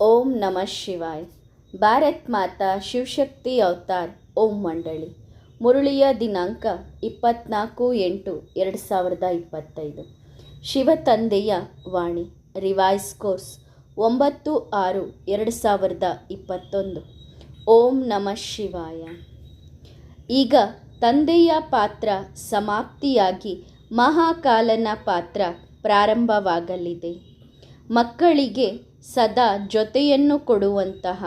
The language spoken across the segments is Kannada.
ಓಂ ನಮಃ ಶಿವಾಯ್. ಭಾರತ್ ಮಾತಾ ಶಿವಶಕ್ತಿ ಅವತಾರ್, ಓಂ ಮಂಡಳಿ. ಮುರುಳಿಯ ದಿನಾಂಕ ಇಪ್ಪತ್ನಾಲ್ಕು ಎಂಟು ಎರಡು ಸಾವಿರದ ಇಪ್ಪತ್ತೈದು. ಶಿವ ತಂದೆಯ ವಾಣಿ, ರಿವೈಸ್ ಕೋರ್ಸ್, ಒಂಬತ್ತು ಆರು ಎರಡು ಸಾವಿರದ ಇಪ್ಪತ್ತೊಂದು. ಓಂ ನಮಃ ಶಿವಾಯ. ಈಗ ತಂದೆಯ ಪಾತ್ರ ಸಮಾಪ್ತಿಯಾಗಿ ಮಹಾಕಾಲನ ಪಾತ್ರ ಪ್ರಾರಂಭವಾಗಲಿದೆ. ಮಕ್ಕಳಿಗೆ ಸದಾ ಜೊತೆಯನ್ನು ಕೊಡುವಂತಹ,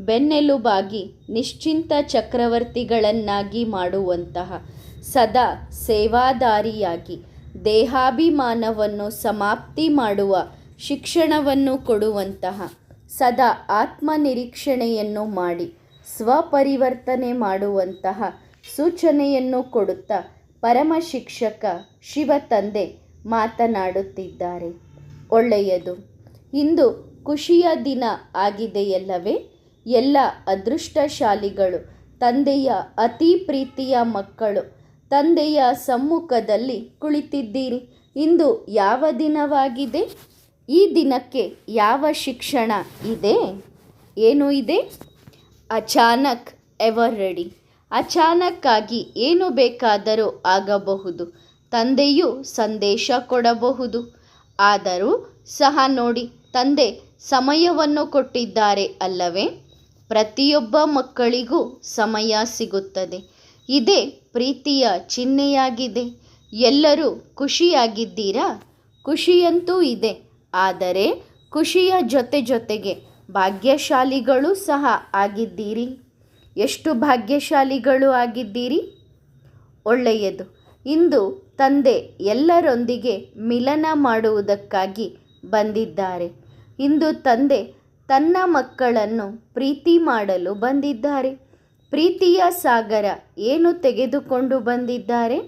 ಬೆನ್ನೆಲುಬಾಗಿ ನಿಶ್ಚಿಂತ ಚಕ್ರವರ್ತಿಗಳನ್ನಾಗಿ ಮಾಡುವಂತಹ, ಸದಾ ಸೇವಾದಾರಿಯಾಗಿ ದೇಹಾಭಿಮಾನವನ್ನು ಸಮಾಪ್ತಿ ಮಾಡುವ ಶಿಕ್ಷಣವನ್ನು ಕೊಡುವಂತಹ, ಸದಾ ಆತ್ಮನಿರೀಕ್ಷಣೆಯನ್ನು ಮಾಡಿ ಸ್ವಪರಿವರ್ತನೆ ಮಾಡುವಂತಹ ಸೂಚನೆಯನ್ನು ಕೊಡುತ್ತಾ ಪರಮ ಶಿಕ್ಷಕ ಶಿವ ತಂದೆ ಮಾತನಾಡುತ್ತಿದ್ದಾರೆ. ಒಳ್ಳೆಯದು. ಇಂದು ಖುಷಿಯ ದಿನ ಆಗಿದೆಯಲ್ಲವೇ? ಎಲ್ಲ ಅದೃಷ್ಟಶಾಲಿಗಳು, ತಂದೆಯ ಅತಿ ಪ್ರೀತಿಯ ಮಕ್ಕಳು, ತಂದೆಯ ಸಮ್ಮುಖದಲ್ಲಿ ಕುಳಿತಿದ್ದೀರಿ. ಇಂದು ಯಾವ ದಿನವಾಗಿದೆ? ಈ ದಿನಕ್ಕೆ ಯಾವ ಶಿಕ್ಷಣ ಇದೆ? ಏನು ಇದೆ? ಅಚಾನಕ್ ಎವರ್ ರೆಡಿ ಅಚಾನಕ್ಕಾಗಿ ಏನು ಬೇಕಾದರೂ ಆಗಬಹುದು. ತಂದೆಯು ಸಂದೇಶ ಕೊಡಬಹುದು. ಆದರೂ ಸಹ ನೋಡಿ. ತಂದೆ ಸಮಯವನ್ನು ಕೊಟ್ಟಿದ್ದಾರೆ ಅಲ್ಲವೇ? ಪ್ರತಿಯೊಬ್ಬ ಮಕ್ಕಳಿಗೂ ಸಮಯ ಸಿಗುತ್ತದೆ. ಇದೇ ಪ್ರೀತಿಯ ಚಿಹ್ನೆಯಾಗಿದೆ. ಎಲ್ಲರೂ ಖುಷಿಯಾಗಿದ್ದೀರಾ? ಖುಷಿಯಂತೂ ಇದೆ. ಆದರೆ ಖುಷಿಯ ಜೊತೆ ಜೊತೆಗೆ ಭಾಗ್ಯಶಾಲಿಗಳು ಸಹ ಆಗಿದ್ದೀರಿ. ಎಷ್ಟು ಭಾಗ್ಯಶಾಲಿಗಳು ಆಗಿದ್ದೀರಿ? ಒಳ್ಳೆಯದು. ಇಂದು ತಂದೆ ಎಲ್ಲರೊಂದಿಗೆ ಮಿಲನ ಮಾಡುವುದಕ್ಕಾಗಿ ಬಂದಿದ್ದಾರೆ. ಇಂದು ತಂದೆ ತನ್ನ ಮಕ್ಕಳನ್ನು ಪ್ರೀತಿ ಮಾಡಲು ಬಂದಿದ್ದಾರೆ. ಪ್ರೀತಿಯ ಸಾಗರ ಏನು ತೆಗೆದುಕೊಂಡು ಬಂದಿದ್ದಾರೆ?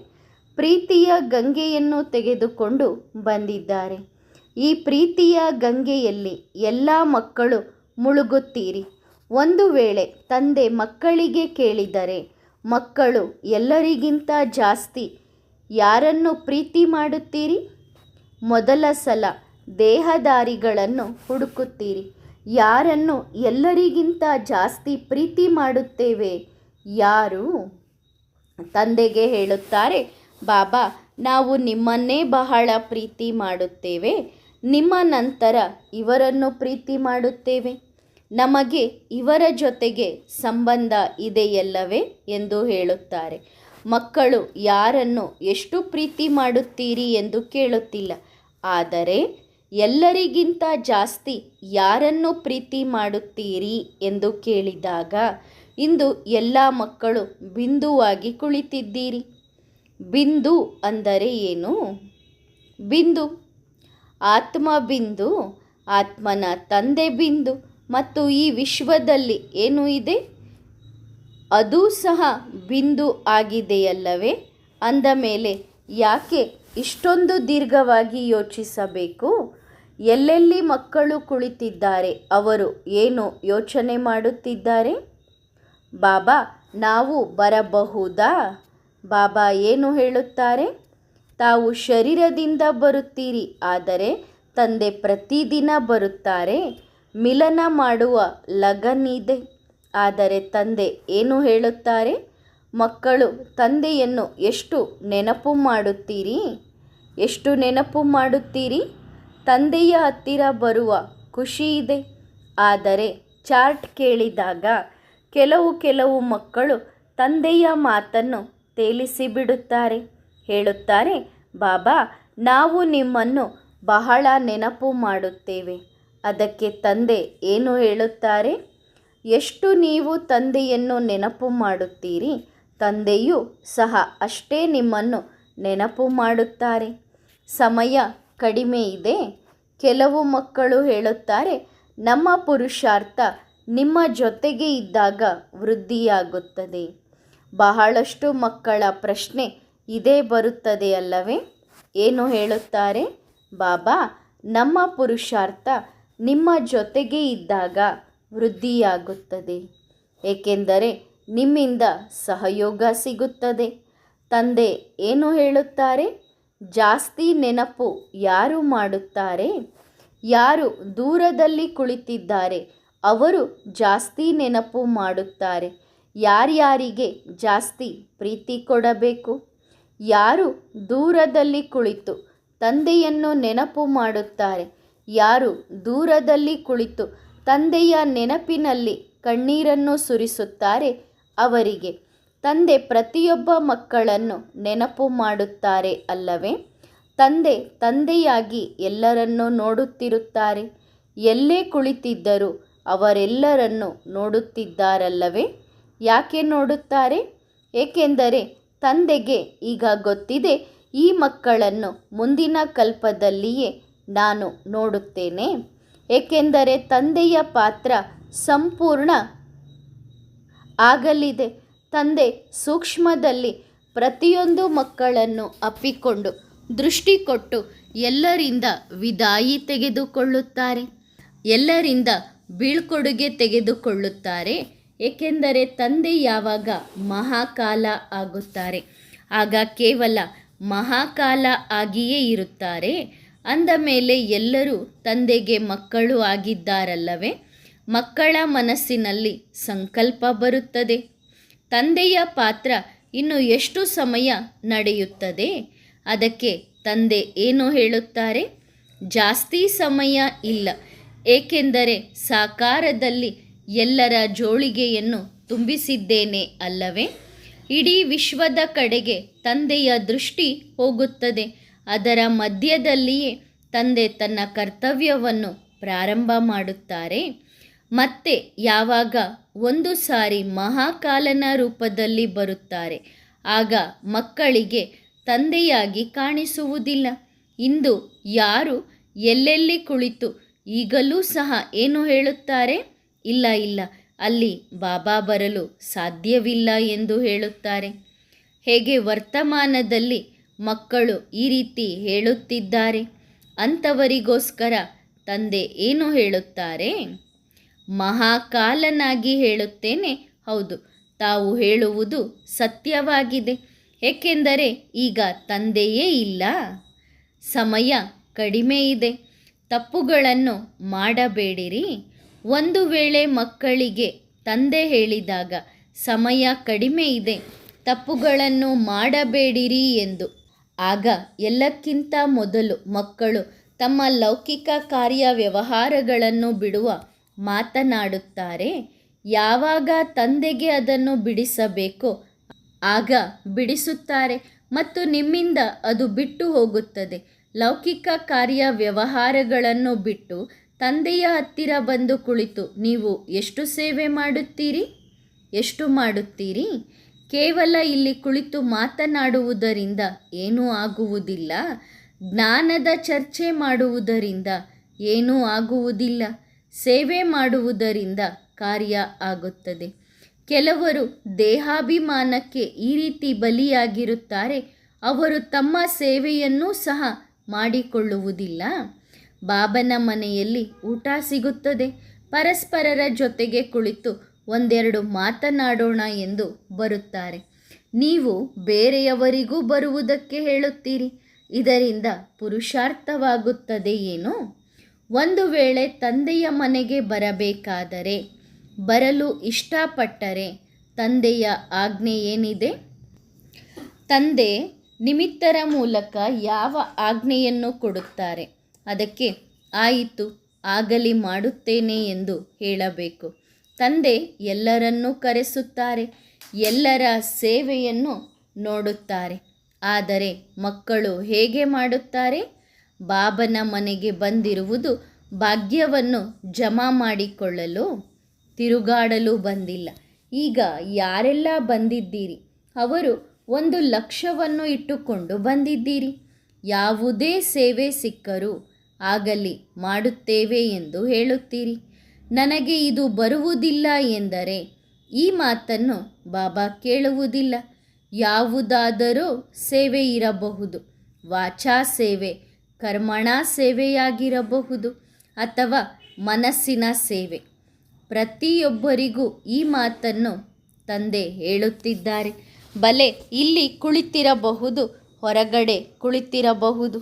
ಪ್ರೀತಿಯ ಗಂಗೆಯನ್ನು ತೆಗೆದುಕೊಂಡು ಬಂದಿದ್ದಾರೆ. ಈ ಪ್ರೀತಿಯ ಗಂಗೆಯಲ್ಲಿ ಎಲ್ಲ ಮಕ್ಕಳು ಮುಳುಗುತ್ತೀರಿ. ಒಂದು ವೇಳೆ ತಂದೆ ಮಕ್ಕಳಿಗೆ ಕೇಳಿದರೆ, ಮಕ್ಕಳು ಎಲ್ಲರಿಗಿಂತ ಜಾಸ್ತಿ ಯಾರನ್ನು ಪ್ರೀತಿ ಮಾಡುತ್ತೀರಿ? ಮೊದಲ ಸಲ ದೇಹದಾರಿಗಳನ್ನು ಹುಡುಕುತ್ತೀರಿ. ಯಾರನ್ನು ಎಲ್ಲರಿಗಿಂತ ಜಾಸ್ತಿ ಪ್ರೀತಿ ಮಾಡುತ್ತೇವೆ? ಯಾರು? ತಂದೆಗೆ ಹೇಳುತ್ತಾರೆ, ಬಾಬಾ, ನಾವು ನಿಮ್ಮನ್ನೇ ಬಹಳ ಪ್ರೀತಿ ಮಾಡುತ್ತೇವೆ. ನಿಮ್ಮ ನಂತರ ಇವರನ್ನು ಪ್ರೀತಿ ಮಾಡುತ್ತೇವೆ. ನಮಗೆ ಇವರ ಜೊತೆಗೆ ಸಂಬಂಧ ಇದೆಯಲ್ಲವೇ? ಎಂದು ಹೇಳುತ್ತಾರೆ. ಮಕ್ಕಳು, ಯಾರನ್ನು ಎಷ್ಟು ಪ್ರೀತಿ ಮಾಡುತ್ತೀರಿ? ಎಂದು ಕೇಳುತ್ತಿಲ್ಲ. ಆದರೆ ಎಲ್ಲರಿಗಿಂತ ಜಾಸ್ತಿ ಯಾರನ್ನು ಪ್ರೀತಿ ಮಾಡುತ್ತೀರಿ ಎಂದು ಕೇಳಿದಾಗ, ಇಂದು ಎಲ್ಲ ಮಕ್ಕಳು ಬಿಂದುವಾಗಿ ಕುಳಿತಿದ್ದೀರಿ. ಬಿಂದು ಅಂದರೆ ಏನು? ಬಿಂದು. ಆತ್ಮ ಬಿಂದು, ಆತ್ಮನ ತಂದೆ ಬಿಂದು ಮತ್ತು ಈ ವಿಶ್ವದಲ್ಲಿ ಏನು ಇದೆ? ಅದು ಸಹ ಬಿಂದು ಆಗಿದೆಯಲ್ಲವೇ? ಅಂದ ಮೇಲೆ, ಯಾಕೆ ಇಷ್ಟೊಂದು ದೀರ್ಘವಾಗಿ ಯೋಚಿಸಬೇಕು? ಎಲ್ಲೆಲ್ಲಿ ಮಕ್ಕಳು ಕುಳಿತಿದ್ದಾರೆ? ಅವರು ಏನು ಯೋಚನೆ ಮಾಡುತ್ತಿದ್ದಾರೆ? ಬಾಬಾ, ನಾವು ಬರಬಹುದಾ? ಬಾಬಾ ಏನು ಹೇಳುತ್ತಾರೆ? ತಾವು ಶರೀರದಿಂದ ಬರುತ್ತೀರಿ, ಆದರೆ ತಂದೆ ಪ್ರತಿದಿನ ಬರುತ್ತಾರೆ. ಮಿಲನ ಮಾಡುವ ಲಗನಿದೆ, ಆದರೆ ತಂದೆ ಏನು ಹೇಳುತ್ತಾರೆ? ಮಕ್ಕಳು, ತಂದೆಯನ್ನು ಎಷ್ಟು ನೆನಪು ಮಾಡುತ್ತೀರಿ? ಎಷ್ಟು ನೆನಪು ಮಾಡುತ್ತೀರಿ? ತಂದೆಯ ಹತ್ತಿರ ಬರುವ ಖುಷಿ ಇದೆ. ಆದರೆ ಚಾರ್ಟ್ ಕೇಳಿದಾಗ ಕೆಲವು ಕೆಲವು ಮಕ್ಕಳು ತಂದೆಯ ಮಾತನ್ನು ತೇಲಿಸಿಬಿಡುತ್ತಾರೆ. ಹೇಳುತ್ತಾರೆ, ಬಾಬಾ, ನಾವು ನಿಮ್ಮನ್ನು ಬಹಳ ನೆನಪು ಮಾಡುತ್ತೇವೆ. ಅದಕ್ಕೆ ತಂದೆ ಏನು ಹೇಳುತ್ತಾರೆ? ಎಷ್ಟು ನೀವು ತಂದೆಯನ್ನು ನೆನಪು ಮಾಡುತ್ತೀರಿ? ತಂದೆಯು ಸಹ ಅಷ್ಟೇ ನಿಮ್ಮನ್ನು ನೆನಪು ಮಾಡುತ್ತಾರೆ. ಸಮಯ ಕಡಿಮೆ ಇದೆ. ಕೆಲವು ಮಕ್ಕಳು ಹೇಳುತ್ತಾರೆ, ನಮ್ಮ ಪುರುಷಾರ್ಥ ನಿಮ್ಮ ಜೊತೆಗೆ ಇದ್ದಾಗ ವೃದ್ಧಿಯಾಗುತ್ತದೆ. ಬಹಳಷ್ಟು ಮಕ್ಕಳ ಪ್ರಶ್ನೆ ಇದೇ ಬರುತ್ತದೆ ಅಲ್ಲವೇ? ಏನು ಹೇಳುತ್ತಾರೆ? ಬಾಬಾ, ನಮ್ಮ ಪುರುಷಾರ್ಥ ನಿಮ್ಮ ಜೊತೆಗೆ ಇದ್ದಾಗ ವೃದ್ಧಿಯಾಗುತ್ತದೆ. ಏಕೆಂದರೆ ನಿಮ್ಮಿಂದ ಸಹಯೋಗ ಸಿಗುತ್ತದೆ. ತಂದೆ ಏನು ಹೇಳುತ್ತಾರೆ? ಜಾಸ್ತಿ ನೆನಪು ಯಾರು ಮಾಡುತ್ತಾರೆ? ಯಾರು ದೂರದಲ್ಲಿ ಕುಳಿತಿದ್ದಾರೆ? ಅವರು ಜಾಸ್ತಿ ನೆನಪು ಮಾಡುತ್ತಾರೆ. ಯಾರ್ಯಾರಿಗೆ ಜಾಸ್ತಿ ಪ್ರೀತಿ ಕೊಡಬೇಕು? ಯಾರು ದೂರದಲ್ಲಿ ಕುಳಿತು ತಂದೆಯನ್ನು ನೆನಪು ಮಾಡುತ್ತಾರೆ? ಯಾರು ದೂರದಲ್ಲಿ ಕುಳಿತು ತಂದೆಯ ನೆನಪಿನಲ್ಲಿ ಕಣ್ಣೀರನ್ನು ಸುರಿಸುತ್ತಾರೆ? ಅವರಿಗೆ ತಂದೆ ಪ್ರತಿಯೊಬ್ಬ ಮಕ್ಕಳನ್ನು ನೆನಪು ಮಾಡುತ್ತಾರೆ ಅಲ್ಲವೇ? ತಂದೆ ತಂದೆಯಾಗಿ ಎಲ್ಲರನ್ನೂ ನೋಡುತ್ತಿರುತ್ತಾರೆ. ಎಲ್ಲೇ ಕುಳಿತಿದ್ದರೂ ಅವರೆಲ್ಲರನ್ನು ನೋಡುತ್ತಿದ್ದಾರಲ್ಲವೇ? ಯಾಕೆ ನೋಡುತ್ತಾರೆ? ಏಕೆಂದರೆ ತಂದೆಗೆ ಈಗ ಗೊತ್ತಿದೆ, ಈ ಮಕ್ಕಳನ್ನು ಮುಂದಿನ ಕಲ್ಪದಲ್ಲಿಯೇ ನಾನು ನೋಡುತ್ತೇನೆ. ಏಕೆಂದರೆ ತಂದೆಯ ಪಾತ್ರ ಸಂಪೂರ್ಣ ಆಗಲಿದೆ. ತಂದೆ ಸೂಕ್ಷ್ಮದಲ್ಲಿ ಪ್ರತಿಯೊಂದು ಮಕ್ಕಳನ್ನು ಅಪ್ಪಿಕೊಂಡು ದೃಷ್ಟಿ ಕೊಟ್ಟು ಎಲ್ಲರಿಂದ ವಿದಾಯಿ ತೆಗೆದುಕೊಳ್ಳುತ್ತಾರೆ. ಎಲ್ಲರಿಂದ ಬೀಳ್ಕೊಡುಗೆ ತೆಗೆದುಕೊಳ್ಳುತ್ತಾರೆ. ಏಕೆಂದರೆ ತಂದೆ ಯಾವಾಗ ಮಹಾಕಾಲ ಆಗುತ್ತಾರೆ, ಆಗ ಕೇವಲ ಮಹಾಕಾಲ ಆಗಿಯೇ ಇರುತ್ತಾರೆ. ಅಂದ ಮೇಲೆ ಎಲ್ಲರೂ ತಂದೆಗೆ ಮಕ್ಕಳು ಆಗಿದ್ದಾರಲ್ಲವೇ? ಮಕ್ಕಳ ಮನಸ್ಸಿನಲ್ಲಿ ಸಂಕಲ್ಪ ಬರುತ್ತದೆ. ತಂದೆಯ ಪಾತ್ರ ಇನ್ನು ಎಷ್ಟು ಸಮಯ ನಡೆಯುತ್ತದೆ? ಅದಕ್ಕೆ ತಂದೆ ಏನು ಹೇಳುತ್ತಾರೆ? ಜಾಸ್ತಿ ಸಮಯ ಇಲ್ಲ, ಏಕೆಂದರೆ ಸಾಕಾರದಲ್ಲಿ ಎಲ್ಲರ ಜೋಳಿಗೆಯನ್ನು ತುಂಬಿಸಿದ್ದೇನೆ ಅಲ್ಲವೇ? ಇಡೀ ವಿಶ್ವದ ಕಡೆಗೆ ತಂದೆಯ ದೃಷ್ಟಿ ಹೋಗುತ್ತದೆ. ಅದರ ಮಧ್ಯದಲ್ಲಿಯೇ ತಂದೆ ತನ್ನ ಕರ್ತವ್ಯವನ್ನು ಪ್ರಾರಂಭ ಮಾಡುತ್ತಾರೆ. ಮತ್ತೆ ಯಾವಾಗ ಒಂದು ಸಾರಿ ಮಹಾಕಾಲನ ರೂಪದಲ್ಲಿ ಬರುತ್ತಾರೆ, ಆಗ ಮಕ್ಕಳಿಗೆ ತಂದೆಯಾಗಿ ಕಾಣಿಸುವುದಿಲ್ಲ. ಇಂದು ಯಾರು ಎಲ್ಲೆಲ್ಲಿ ಕುಳಿತು ಈಗಲೂ ಸಹ ಏನು ಹೇಳುತ್ತಾರೆ? ಇಲ್ಲ ಇಲ್ಲ, ಅಲ್ಲಿ ಬಾಬಾ ಬರಲು ಸಾಧ್ಯವಿಲ್ಲ ಎಂದು ಹೇಳುತ್ತಾರೆ. ಹೇಗೆ ವರ್ತಮಾನದಲ್ಲಿ ಮಕ್ಕಳು ಈ ರೀತಿ ಹೇಳುತ್ತಿದ್ದಾರೆ? ಅಂಥವರಿಗೋಸ್ಕರ ತಂದೆ ಏನು ಹೇಳುತ್ತಾರೆ? ಮಹಾಕಾಲನಾಗಿ ಹೇಳುತ್ತೇನೆ. ಹೌದು, ತಾವು ಹೇಳುವುದು ಸತ್ಯವಾಗಿದೆ. ಏಕೆಂದರೆ ಈಗ ತಂದೆಯೇ ಇಲ್ಲ. ಸಮಯ ಕಡಿಮೆ ಇದೆ. ತಪ್ಪುಗಳನ್ನು ಮಾಡಬೇಡಿರಿ. ಒಂದು ವೇಳೆ ಮಕ್ಕಳಿಗೆ ತಂದೆ ಹೇಳಿದಾಗ ಸಮಯ ಕಡಿಮೆ ಇದೆ. ತಪ್ಪುಗಳನ್ನು ಮಾಡಬೇಡಿರಿ ಎಂದು. ಆಗ ಎಲ್ಲಕ್ಕಿಂತ ಮೊದಲು ಮಕ್ಕಳು ತಮ್ಮ ಲೌಕಿಕ ಕಾರ್ಯ ವ್ಯವಹಾರಗಳನ್ನು ಬಿಡುವ ಮಾತನಾಡುತ್ತಾರೆ, ಯಾವಾಗ ತಂದೆಗೆ ಅದನ್ನು ಬಿಡಿಸಬೇಕೋ ಆಗ ಬಿಡಿಸುತ್ತಾರೆ ಮತ್ತು ನಿಮ್ಮಿಂದ ಅದು ಬಿಟ್ಟು ಹೋಗುತ್ತದೆ. ಲೌಕಿಕ ಕಾರ್ಯ ವ್ಯವಹಾರಗಳನ್ನು ಬಿಟ್ಟು ತಂದೆಯ ಹತ್ತಿರ ಬಂದು ಕುಳಿತು ನೀವು ಎಷ್ಟು ಸೇವೆ ಮಾಡುತ್ತೀರಿ? ಎಷ್ಟು ಮಾಡುತ್ತೀರಿ? ಕೇವಲ ಇಲ್ಲಿ ಕುಳಿತು ಮಾತನಾಡುವುದರಿಂದ ಏನೂ ಆಗುವುದಿಲ್ಲ, ಜ್ಞಾನದ ಚರ್ಚೆ ಮಾಡುವುದರಿಂದ ಏನೂ ಆಗುವುದಿಲ್ಲ. ಸೇವೆ ಮಾಡುವುದರಿಂದ ಕಾರ್ಯ ಆಗುತ್ತದೆ. ಕೆಲವರು ದೇಹಾಭಿಮಾನಕ್ಕೆ ಈ ರೀತಿ ಬಲಿಯಾಗಿರುತ್ತಾರೆ, ಅವರು ತಮ್ಮ ಸೇವೆಯನ್ನೂ ಸಹ ಮಾಡಿಕೊಳ್ಳುವುದಿಲ್ಲ. ಬಾಬನ ಮನೆಯಲ್ಲಿ ಊಟ ಸಿಗುತ್ತದೆ. ಪರಸ್ಪರರ ಜೊತೆಗೆ ಕುಳಿತು ಒಂದೆರಡು ಮಾತನಾಡೋಣ ಎಂದು ಬರುತ್ತಾರೆ. ನೀವು ಬೇರೆಯವರಿಗೂ ಬರುವುದಕ್ಕೆ ಹೇಳುತ್ತೀರಿ. ಇದರಿಂದ ಪುರುಷಾರ್ಥವಾಗುತ್ತದೆ ಏನು? ಒಂದು ವೇಳೆ ತಂದೆಯ ಮನೆಗೆ ಬರಬೇಕಾದರೆ ಬರಲು ಇಷ್ಟಪಟ್ಟರೆ ತಂದೆಯ ಆಜ್ಞೆ ಏನಿದೆ? ತಂದೆ ನಿಮಿತ್ತರ ಮೂಲಕ ಯಾವ ಆಜ್ಞೆಯನ್ನು ಕೊಡುತ್ತಾರೆ? ಅದಕ್ಕೆ ಆಯಿತು, ಆಗಲಿ ಮಾಡುತ್ತೇನೆ ಎಂದು ಹೇಳಬೇಕು. ತಂದೆ ಎಲ್ಲರನ್ನೂ ಕರೆಸುತ್ತಾರೆ, ಎಲ್ಲರ ಸೇವೆಯನ್ನು ನೋಡುತ್ತಾರೆ. ಆದರೆ ಮಕ್ಕಳು ಹೇಗೆ ಮಾಡುತ್ತಾರೆ? ಬಾಬನ ಮನೆಗೆ ಬಂದಿರುವುದು ಭಾಗ್ಯವನ್ನು ಜಮಾ ಮಾಡಿಕೊಳ್ಳಲು ತಿರುಗಾಡಲು ಬಂದಿಲ್ಲ. ಈಗ ಯಾರೆಲ್ಲ ಬಂದಿದ್ದೀರಿ? ಅವರು ಒಂದು ಲಕ್ಷ್ಯವನ್ನು ಇಟ್ಟುಕೊಂಡು ಬಂದಿದ್ದೀರಿ. ಯಾವುದೇ ಸೇವೆ ಸಿಕ್ಕರೂ ಆಗಲಿ ಮಾಡುತ್ತೇವೆ ಎಂದು ಹೇಳುತ್ತೀರಿ. ನನಗೆ ಇದು ಬರುವುದಿಲ್ಲ ಎಂದರೆ ಈ ಮಾತನ್ನು ಬಾಬಾ ಕೇಳುವುದಿಲ್ಲ. ಯಾವುದಾದರೂ ಸೇವೆ ಇರಬಹುದು. ವಾಚಾ ಸೇವೆ ಕರ್ಮಣ ಸೇವೆಯಾಗಿರಬಹುದು ಅಥವಾ ಮನಸ್ಸಿನ ಸೇವೆ. ಪ್ರತಿಯೊಬ್ಬರಿಗೂ ಈ ಮಾತನ್ನು ತಂದೆ ಹೇಳುತ್ತಿದ್ದಾರೆ. ಬಲೆ, ಇಲ್ಲಿ ಕುಳಿತಿರಬಹುದು, ಹೊರಗಡೆ ಕುಳಿತಿರಬಹುದು.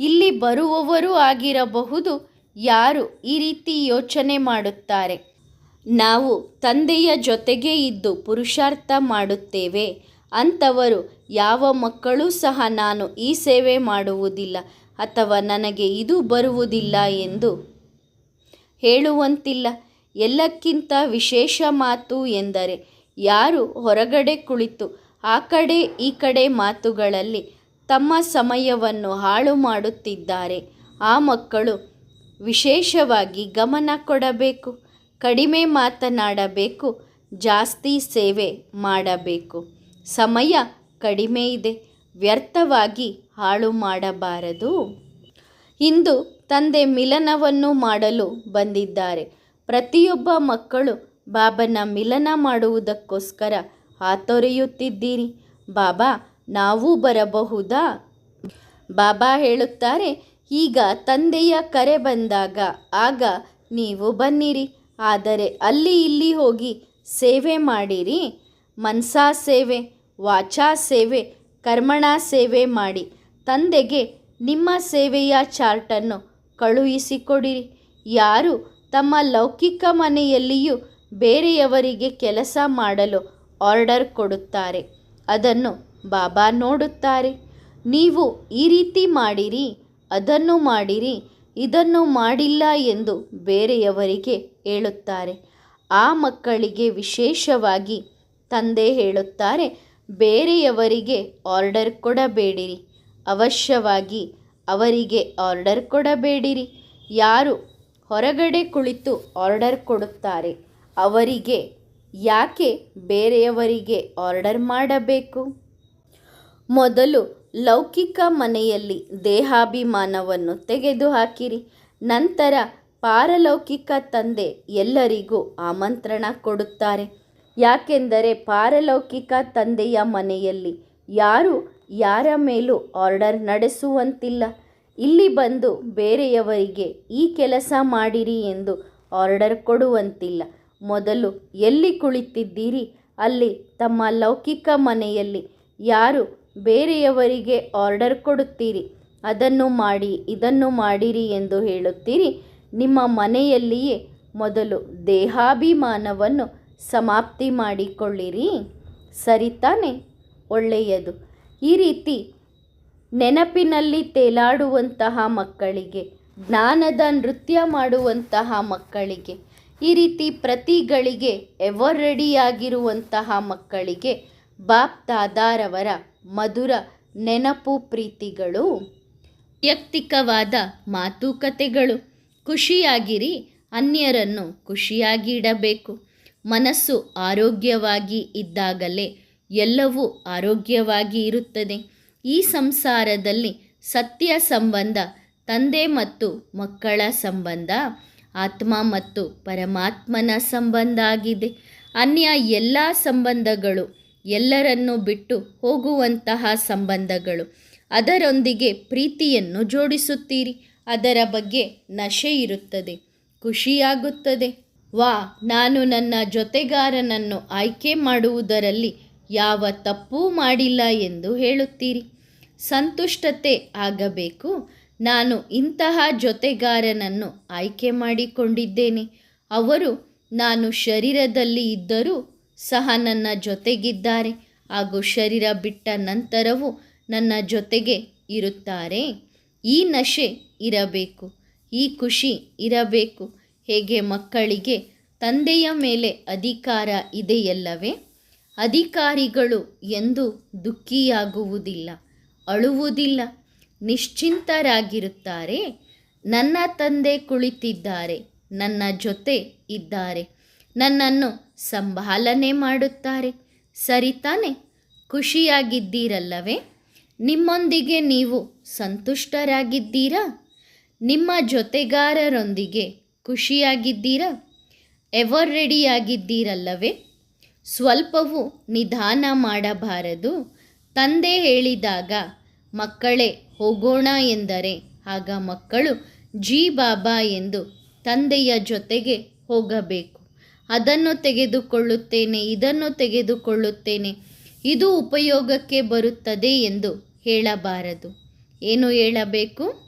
ಇಲ್ಲಿ ಬರುವವರು ಆಗಿರಬಹುದು, ಯಾರು ಈ ರೀತಿ ಯೋಚನೆ ಮಾಡುತ್ತಾರೆ. ನಾವು ತಂದೆಯ ಜೊತೆಗೆ ಇದ್ದು ಪುರುಷಾರ್ಥ ಮಾಡುತ್ತೇವೆ. ಅಂಥವರು ಯಾವ ಮಕ್ಕಳೂ ಸಹ ನಾನು ಈ ಸೇವೆ ಮಾಡುವುದಿಲ್ಲ. ಅಥವಾ ನನಗೆ ಇದು ಬರುವುದಿಲ್ಲ ಎಂದು ಹೇಳುವಂತಿಲ್ಲ. ಎಲ್ಲಕ್ಕಿಂತ ವಿಶೇಷ ಮಾತು ಎಂದರೆ, ಯಾರು ಹೊರಗಡೆ ಕುಳಿತು ಆ ಕಡೆ ಈ ಕಡೆ ಮಾತುಗಳಲ್ಲಿ ತಮ್ಮ ಸಮಯವನ್ನು ಹಾಳು ಮಾಡುತ್ತಿದ್ದಾರೆ, ಆ ಮಕ್ಕಳು ವಿಶೇಷವಾಗಿ ಗಮನ ಕೊಡಬೇಕು, ಕಡಿಮೆ ಮಾತನಾಡಬೇಕು, ಜಾಸ್ತಿ ಸೇವೆ ಮಾಡಬೇಕು. ಸಮಯ ಕಡಿಮೆ ಇದೆ, ವ್ಯರ್ಥವಾಗಿ ಹಾಳು ಮಾಡಬಾರದು. ಇಂದು ತಂದೆ ಮಿಲನವನ್ನು ಮಾಡಲು ಬಂದಿದ್ದಾರೆ. ಪ್ರತಿಯೊಬ್ಬ ಮಕ್ಕಳು ಬಾಬನ ಮಿಲನ ಮಾಡುವುದಕ್ಕೋಸ್ಕರ ಹಾತೊರೆಯುತ್ತಿದ್ದೀರಿ. ಬಾಬಾ, ನಾವು ಬರಬಹುದಾ? ಬಾಬಾ ಹೇಳುತ್ತಾರೆ, ಈಗ ತಂದೆಯ ಕರೆ ಬಂದಾಗ ಆಗ ನೀವು ಬನ್ನಿರಿ. ಆದರೆ ಅಲ್ಲಿ ಇಲ್ಲಿ ಹೋಗಿ ಸೇವೆ ಮಾಡಿರಿ. ಮನ್ಸಾ ಸೇವೆ, ವಾಚಾ ಸೇವೆ, ಕರ್ಮಣ ಸೇವೆ ಮಾಡಿ. ತಂದೆಗೆ ನಿಮ್ಮ ಸೇವೆಯ ಚಾರ್ಟನ್ನು ಕಳುಹಿಸಿಕೊಡಿರಿ. ಯಾರು ತಮ್ಮ ಲೌಕಿಕ ಮನೆಯಲ್ಲಿಯೂ ಬೇರೆಯವರಿಗೆ ಕೆಲಸ ಮಾಡಲು ಆರ್ಡರ್ ಕೊಡುತ್ತಾರೆ, ಅದನ್ನು ಬಾಬಾ ನೋಡುತ್ತಾರೆ. ನೀವು ಈ ರೀತಿ ಮಾಡಿರಿ, ಅದನ್ನು ಮಾಡಿರಿ, ಇದನ್ನು ಮಾಡಿಲ್ಲ ಎಂದು ಬೇರೆಯವರಿಗೆ ಹೇಳುತ್ತಾರೆ. ಆ ಮಕ್ಕಳಿಗೆ ವಿಶೇಷವಾಗಿ ತಂದೆ ಹೇಳುತ್ತಾರೆ, ಬೇರೆಯವರಿಗೆ ಆರ್ಡರ್ ಕೊಡಬೇಡಿರಿ. ಅವಶ್ಯವಾಗಿ ಅವರಿಗೆ ಆರ್ಡರ್ ಕೊಡಬೇಡಿರಿ. ಯಾರು ಹೊರಗಡೆ ಕುಳಿತು ಆರ್ಡರ್ ಕೊಡುತ್ತಾರೆ, ಅವರಿಗೆ ಯಾಕೆ ಬೇರೆಯವರಿಗೆ ಆರ್ಡರ್ ಮಾಡಬೇಕು? ಮೊದಲು ಲೌಕಿಕ ಮನೆಯಲ್ಲಿ ದೇಹಾಭಿಮಾನವನ್ನು ತೆಗೆದುಹಾಕಿರಿ, ನಂತರ ಪಾರಲೌಕಿಕ ತಂದೆ ಎಲ್ಲರಿಗೂ ಆಮಂತ್ರಣ ಕೊಡುತ್ತಾರೆ. ಯಾಕೆಂದರೆ ಪಾರಲೌಕಿಕ ತಂದೆಯ ಮನೆಯಲ್ಲಿ ಯಾರು ಯಾರ ಮೇಲೂ ಆರ್ಡರ್ ನಡೆಸುವಂತಿಲ್ಲ. ಇಲ್ಲಿ ಬಂದು ಬೇರೆಯವರಿಗೆ ಈ ಕೆಲಸ ಮಾಡಿರಿ ಎಂದು ಆರ್ಡರ್ ಕೊಡುವಂತಿಲ್ಲ. ಮೊದಲು ಎಲ್ಲಿ ಕುಳಿತಿದ್ದೀರಿ? ಅಲ್ಲಿ ತಮ್ಮ ಲೌಕಿಕ ಮನೆಯಲ್ಲಿ ಯಾರು ಬೇರೆಯವರಿಗೆ ಆರ್ಡರ್ ಕೊಡುತ್ತೀರಿ? ಅದನ್ನು ಮಾಡಿ, ಇದನ್ನು ಮಾಡಿರಿ ಎಂದು ಹೇಳುತ್ತೀರಿ. ನಿಮ್ಮ ಮನೆಯಲ್ಲಿಯೇ ಮೊದಲು ದೇಹಾಭಿಮಾನವನ್ನು ಸಮಾಪ್ತಿ ಮಾಡಿಕೊಳ್ಳಿರಿ. ಸರಿ ತಾನೆ, ಒಳ್ಳೆಯದು. ಈ ರೀತಿ ನೆನಪಿನಲ್ಲಿ ತೇಲಾಡುವಂತಹ ಮಕ್ಕಳಿಗೆ, ಜ್ಞಾನದ ನೃತ್ಯ ಮಾಡುವಂತಹ ಮಕ್ಕಳಿಗೆ, ಈ ರೀತಿ ಪ್ರತಿಗಳಿಗೆ ಎವರ್ ರೆಡಿಯಾಗಿರುವಂತಹ ಮಕ್ಕಳಿಗೆ ಬಾಪ್ ದಾದಾರವರ ಮಧುರ ನೆನಪು ಪ್ರೀತಿಗಳು, ವೈಯಕ್ತಿಕವಾದ ಮಾತುಕತೆಗಳು. ಖುಷಿಯಾಗಿರಿ, ಅನ್ಯರನ್ನು ಖುಷಿಯಾಗಿ ಇಡಬೇಕು. ಮನಸ್ಸು ಆರೋಗ್ಯವಾಗಿ ಇದ್ದಾಗಲೇ ಎಲ್ಲವೂ ಆರೋಗ್ಯವಾಗಿ ಇರುತ್ತದೆ. ಈ ಸಂಸಾರದಲ್ಲಿ ಸತ್ಯ ಸಂಬಂಧ, ತಂದೆ ಮತ್ತು ಮಕ್ಕಳ ಸಂಬಂಧ, ಆತ್ಮ ಮತ್ತು ಪರಮಾತ್ಮನ ಸಂಬಂಧ ಆಗಿದೆ. ಅನ್ಯ ಎಲ್ಲ ಸಂಬಂಧಗಳು ಎಲ್ಲರನ್ನು ಬಿಟ್ಟು ಹೋಗುವಂತಹ ಸಂಬಂಧಗಳು. ಅದರೊಂದಿಗೆ ಪ್ರೀತಿಯನ್ನು ಜೋಡಿಸುತ್ತೀರಿ. ಅದರ ಬಗ್ಗೆ ನಶೆ ಇರುತ್ತದೆ. ಖುಷಿಯಾಗುತ್ತದೆ. ವಾ, ನಾನು ನನ್ನ ಜೊತೆಗಾರನನ್ನು ಆಯ್ಕೆ ಮಾಡುವುದರಲ್ಲಿ ಯಾವ ತಪ್ಪೂ ಮಾಡಿಲ್ಲ ಎಂದು ಹೇಳುತ್ತೀರಿ. ಸಂತುಷ್ಟತೆ ಆಗಬೇಕು. ನಾನು ಇಂತಹ ಜೊತೆಗಾರನನ್ನು ಆಯ್ಕೆ ಮಾಡಿಕೊಂಡಿದ್ದೇನೆ. ಅವರು ನಾನು ಶರೀರದಲ್ಲಿ ಇದ್ದರೂ ಸಹ ನನ್ನ ಜೊತೆಗಿದ್ದಾರೆ. ಹಾಗೂ ಶರೀರ ಬಿಟ್ಟ ನಂತರವೂ ನನ್ನ ಜೊತೆಗೆ ಇರುತ್ತಾರೆ. ಈ ನಶೆ ಇರಬೇಕು. ಈ ಖುಷಿ ಇರಬೇಕು. ಹೇಗೆ ಮಕ್ಕಳಿಗೆ ತಂದೆಯ ಮೇಲೆ ಅಧಿಕಾರ ಇದೆಯಲ್ಲವೇ? ಅಧಿಕಾರಿಗಳು ಎಂದು ದುಃಖಿಯಾಗುವುದಿಲ್ಲ, ಅಳುವುದಿಲ್ಲ, ನಿಶ್ಚಿಂತರಾಗಿರುತ್ತಾರೆ. ನನ್ನ ತಂದೆ ಕುಳಿತಿದ್ದಾರೆ, ನನ್ನ ಜೊತೆ ಇದ್ದಾರೆ, ನನ್ನನ್ನು ಸಂಭಾಲನೆ ಮಾಡುತ್ತಾರೆ. ಸರಿ ತಾನೆ, ಖುಷಿಯಾಗಿದ್ದೀರಲ್ಲವೇ? ನಿಮ್ಮೊಂದಿಗೆ ನೀವು ಸಂತುಷ್ಟರಾಗಿದ್ದೀರಾ? ನಿಮ್ಮ ಜೊತೆಗಾರರೊಂದಿಗೆ ಖುಷಿಯಾಗಿದ್ದೀರಾ? ಎವರ್ ರೆಡಿಯಾಗಿದ್ದೀರಲ್ಲವೇ? ಸ್ವಲ್ಪವೂ ನಿಧಾನ ಮಾಡಬಾರದು. ತಂದೆ ಹೇಳಿದಾಗ, ಮಕ್ಕಳೇ, ಹೋಗೋಣ ಎಂದರೆ ಆಗ ಮಕ್ಕಳು ಜೀ ಬಾಬಾ ಎಂದು ತಂದೆಯ ಜೊತೆಗೆ ಹೋಗಬೇಕು. ಅದನ್ನು ತೆಗೆದುಕೊಳ್ಳುತ್ತೇನೆ, ಇದನ್ನು ತೆಗೆದುಕೊಳ್ಳುತ್ತೇನೆ. ಇದು ಉಪಯೋಗಕ್ಕೆ ಬರುತ್ತದೆ ಎಂದು ಹೇಳಬಾರದು. ಏನು ಹೇಳಬೇಕು?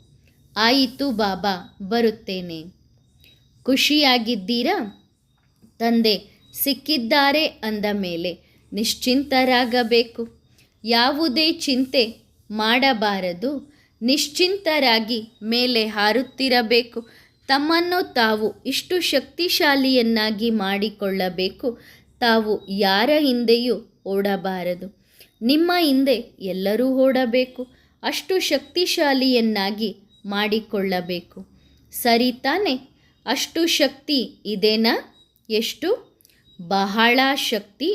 ಆಯಿತು ಬಾಬಾ, ಬರುತ್ತೇನೆ. ಖುಷಿಯಾಗಿದ್ದೀರಾ? ತಂದೆ ಸಿಕ್ಕಿದ್ದಾರೆ ಅಂದ ಮೇಲೆ ನಿಶ್ಚಿಂತರಾಗಬೇಕು. ಯಾವುದೇ ಚಿಂತೆ ಮಾಡಬಾರದು. ನಿಶ್ಚಿಂತರಾಗಿ ಮೇಲೆ ಹಾರುತ್ತಿರಬೇಕು. ತಮ್ಮನ್ನು ತಾವು ಇಷ್ಟು ಶಕ್ತಿಶಾಲಿಯನ್ನಾಗಿ ಮಾಡಿಕೊಳ್ಳಬೇಕು. ತಾವು ಯಾರ ಹಿಂದೆಯೂ ಓಡಬಾರದು. ನಿಮ್ಮ ಹಿಂದೆ ಎಲ್ಲರೂ ಓಡಬೇಕು. ಅಷ್ಟು ಶಕ್ತಿಶಾಲಿಯನ್ನಾಗಿ ಮಾಡಿಕೊಳ್ಳಬೇಕು. ಸರಿ ತಾನೆ. ಅಷ್ಟು ಶಕ್ತಿ ಇದೇನಾ? ಎಷ್ಟು? ಬಹಳ ಶಕ್ತಿ.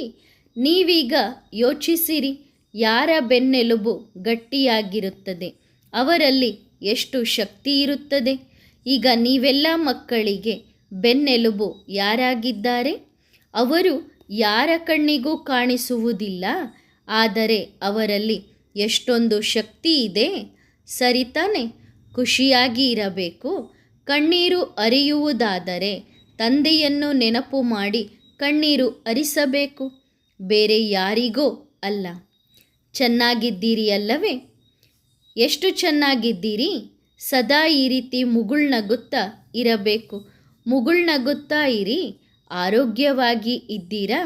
ನೀವೀಗ ಯೋಚಿಸಿರಿ, ಯಾರ ಬೆನ್ನೆಲುಬು ಗಟ್ಟಿಯಾಗಿರುತ್ತದೆ, ಅವರಲ್ಲಿ ಎಷ್ಟು ಶಕ್ತಿ ಇರುತ್ತದೆ? ಈಗ ನೀವೆಲ್ಲ ಮಕ್ಕಳಿಗೆ ಬೆನ್ನೆಲುಬು ಯಾರಾಗಿದ್ದಾರೆ? ಅವರು ಯಾರ ಕಣ್ಣಿಗೂ ಕಾಣಿಸುವುದಿಲ್ಲ, ಆದರೆ ಅವರಲ್ಲಿ ಎಷ್ಟೊಂದು ಶಕ್ತಿ ಇದೆ? ಸರಿ ತಾನೆ, ಖುಷಿಯಾಗಿ ಇರಬೇಕು. ಕಣ್ಣೀರು ಅರಿಯುವುದಾದರೆ ತಂದೆಯನ್ನು ನೆನಪು ಮಾಡಿ ಕಣ್ಣೀರು ಅರಿಸಬೇಕು. ಬೇರೆ ಯಾರಿಗೋ ಅಲ್ಲ. ಚೆನ್ನಾಗಿದ್ದೀರಿ ಅಲ್ಲವೇ ಎಷ್ಟು ಚೆನ್ನಾಗಿದ್ದೀರಿ? ಸದಾ ಈ ರೀತಿ ಮುಗುಳ್ನಗುತ್ತಾ ಇರಬೇಕು. ಮುಗುಳ್ನಗುತ್ತಾ ಇರಿ. ಆರೋಗ್ಯವಾಗಿ ಇದ್ದೀರಾ?